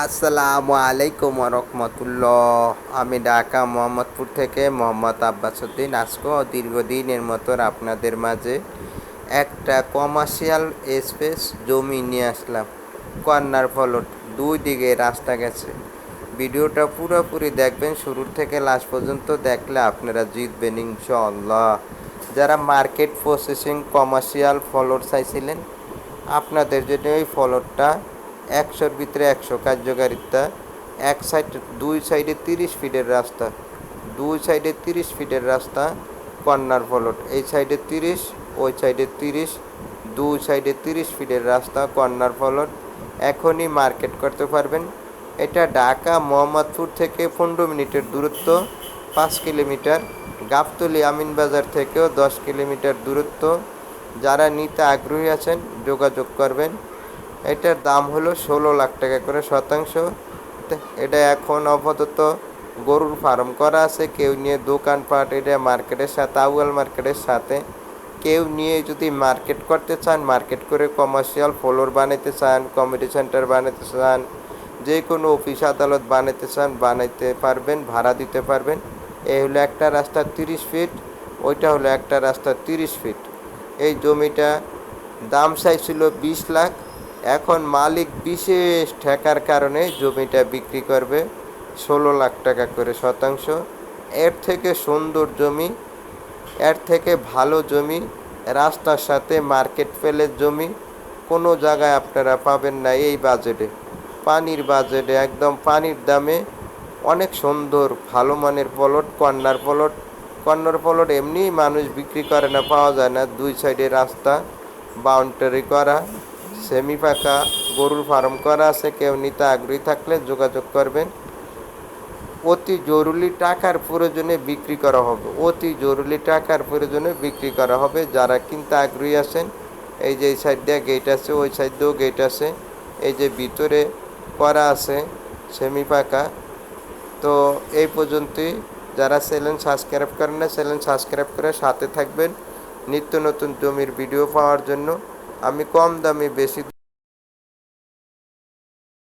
আসসালামু আলাইকুম রহমতুল্লাহ আমি ঢাকা মোহাম্মদপুর থেকে মোহাম্মদ আব্বাসুদ্দিন আজকেও দীর্ঘদিনের মতো আপনাদের মাঝে একটা কমার্শিয়াল স্পেস জমি নিয়ে আসলাম। কর্নার ফলট, দুই দিকে রাস্তা গেছে। ভিডিওটা পুরোপুরি দেখবেন, শুরুর থেকে লাস্ট পর্যন্ত দেখলে আপনারা জিতবেন ইনশাআল্লাহ। যারা মার্কেট প্রসেসিং কমার্শিয়াল ফলট চাইছিলেন, আপনাদের জন্য এই ফলটটা একশোর ভিতরে একশো কার্যকারিতা, এক সাইড, দুই সাইডে তিরিশ ফিটের রাস্তা, দুই সাইডে তিরিশ ফিটের রাস্তা কর্নার ফলট, এই সাইডে তিরিশ, ওই সাইডে তিরিশ, দুই সাইডে তিরিশ ফিটের রাস্তা কর্নার ফলট। এখনই মার্কেট করতে পারবেন। এটা ঢাকা মোহাম্মদপুর থেকে পনেরো মিনিটের দূরত্ব, পাঁচ কিলোমিটার। গাবতলি আমিনবাজার থেকেও দশ কিলোমিটার দূরত্ব। যারা নিতে আগ্রহী আছেন, যোগাযোগ করবেন। এটার দাম হলো ষোলো লাখ টাকা করে শতাংশ। এটা এখন আপাতত গরুর ফার্ম করা আছে, কেউ নিয়ে দোকানপাট, এটা মার্কেটের সাথে আউয়াল মার্কেটের সাথে। কেউ নিয়ে যদি মার্কেট করতে চান, মার্কেট করে কমার্শিয়াল ফ্লোর বানাইতে চান কমিটি সেন্টার বানাইতে চান যে কোনো অফিস আদালত বানাইতে চান, বানাইতে পারবেন, ভাড়া দিতে পারবেন। এই হলো একটা রাস্তা তিরিশ ফিট ওইটা হলো একটা রাস্তা তিরিশ ফিট এই জমিটা দাম চাইছিল বিশ লাখ এখন মালিক বিশেষ ঠেকার কারণে জমিটা বিক্রি করবে ষোলো লাখ টাকা করে শতাংশ। এর থেকে সুন্দর জমি, এর থেকে ভালো জমি, রাস্তার সাথে মার্কেট ফেলে জমি, কোনো জায়গায় আপনারা পাবেন না এই বাজেটে। পানির বাজেটে একদম পানির দামে অনেক সুন্দর ভালো মানের plot corner plot. Corner plot এমনি মানুষ বিক্রি করে না, পাওয়া যায় না। দুই সাইডে রাস্তা, বাউন্ডারি করা সেমি পাকা গরুর ফার্ম করা আছে, কেউ নিতে আগ্রহী থাকলে যোগাযোগ করবেন। অতি জরুরি টাকার প্রয়োজনে বিক্রি করা হবে। অতি জরুরি টাকার প্রয়োজনে বিক্রি করা হবে। যারা কিনতে আগ্রহী আছেন, এই যে এই সাইড দিয়ে গেট আছে, ওই সাইড দিয়েও গেট আছে। এই যে ভিতরে করা আছে, সেমি পাকা তো এই পর্যন্তই। যারা চ্যানেল সাবস্ক্রাইব করেন না চ্যানেল সাবস্ক্রাইব করে সাথে থাকবেন। নিত্য নতুন জমির ভিডিও পাওয়ার জন্য। আমি কম দামে বেশি